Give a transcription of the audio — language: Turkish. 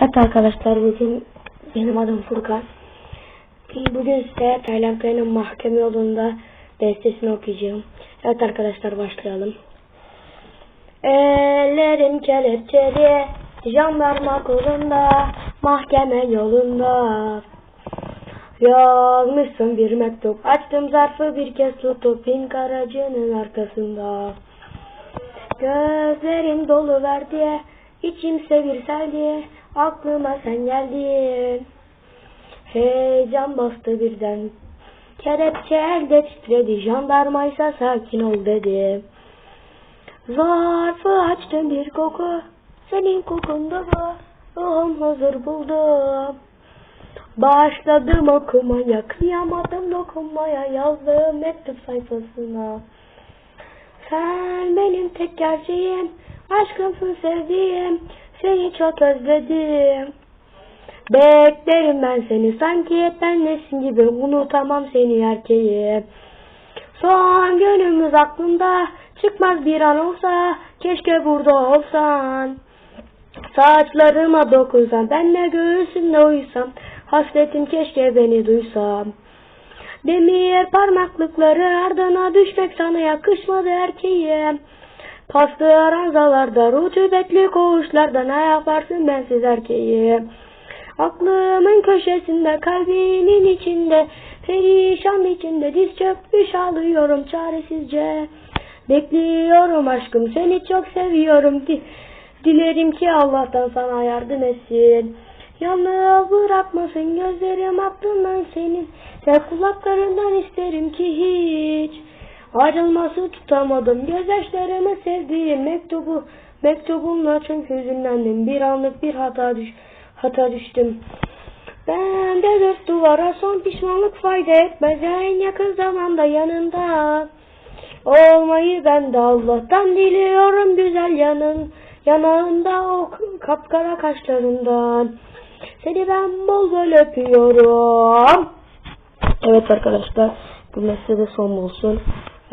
Evet arkadaşlar bugün benim adım Furkan. Bugün size Taylan Kaya'nın mahkeme yolunda bestesini okuyacağım. Evet arkadaşlar başlayalım. Ellerim kelepçeli, jandarma kolunda, mahkeme yolunda. Yazmışsın bir mektup, açtım zarfı bir kez tutup bin karacının arkasında. Gözlerim dolu verdi, içim sevirseldi, aklıma sen geldin. Heyecan bastı birden, kelepçe elde titredi, jandarmaysa sakin ol dedi. Zarfı açtım bir koku, senin kokunda bu, ruhum huzur buldum. Başladım okumaya, kıyamadım dokunmaya, yazdığım mektup sayfasına. Sen benim tek gerçeğim, aşkımsın sevdiğim, seni çok özledim. Beklerim ben seni sanki hep benlesin gibi unutamam seni erkeğim. Son günümüz aklımda çıkmaz bir an olsa keşke burada olsan. Saçlarıma dokunsan benle göğsümde uyusam hasretim keşke beni duysam. Demir parmaklıkları ardına düşmek sana yakışmadı erkeğim. Paslı ranzalarda, rutubetli koğuşlarda ne yaparsın bensiz erkeğim. Aklımın köşesinde, kalbinin içinde, perişan içinde, diz çökmüş ağlıyorum çaresizce. Bekliyorum aşkım, seni çok seviyorum. Di dilerim ki Allah'tan sana yardım etsin. Yalnız bırakmasın gözlerim aklımdan senin. Ve kulaklarından isterim ki hiç. Ayrılması tutamadım gözyaşlarımı sevdiğim mektubu. Mektubumla çünkü hüzünlendim. Bir anlık bir hata düş hata düştüm. Ben de dört duvara son pişmanlık fayda etmez. En yakın zamanda yanında. Olmayı ben de Allah'tan diliyorum güzel yanın. Yanağında o kapkara kaşlarından. Seni ben bol bol öpüyorum. Evet arkadaşlar bu mesele son olsun.